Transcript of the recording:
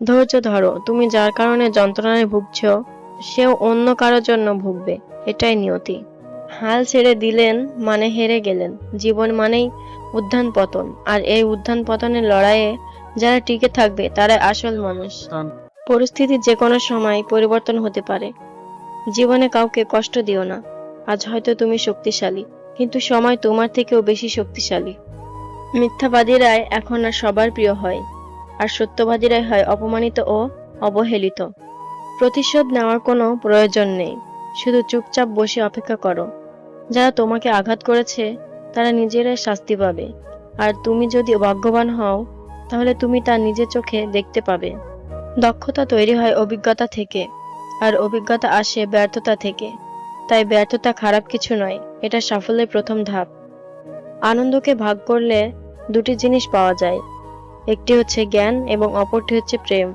ধৈর্য ধরো তুমি যার কারণে যন্ত্রণায় ভুগছ সেও অন্য কারোর জন্য ভুগবে এটাই নিয়তি। হাল ছেড়ে দিলেন মানে হেরে গেলেন জীবন মানেই উত্থান পতন আর এই উত্থান পতনের লড়াইয়ে যারা টিকে থাকবে তারাই আসল মানুষ। পরিস্থিতি যে কোনো সময় পরিবর্তন হতে পারে। জীবনে কাউকে কষ্ট দিও না আজ হয়তো তুমি শক্তিশালী কিন্তু সময় তোমার থেকেও বেশি শক্তিশালী। মিথ্যাবাদীরাই এখন আর সবার প্রিয় হয়। আর সত্যবাদীরাই হয় অপমানিত ও অবহেলিত। প্রতিশোধ নেওয়ার কোনো প্রয়োজন নেই। শুধু চুপচাপ বসে অপেক্ষা করো। যারা তোমাকে আঘাত করেছে, তারা নিজেরাই শাস্তি পাবে। আর তুমি যদি ভাগ্যবান হও, তাহলে তুমি তা নিজের চোখে দেখতে পাবে। দক্ষতা তৈরি হয় অভিজ্ঞতা থেকে, আর অভিজ্ঞতা আসে ব্যর্থতা থেকে। তাই ব্যর্থতা খারাপ কিছু নয়, এটা সাফল্যের প্রথম ধাপ। আনন্দকে ভাগ করলে দুটি জিনিস পাওয়া যায়। একটি হচ্ছে জ্ঞান এবং অপরটি হচ্ছে প্রেম।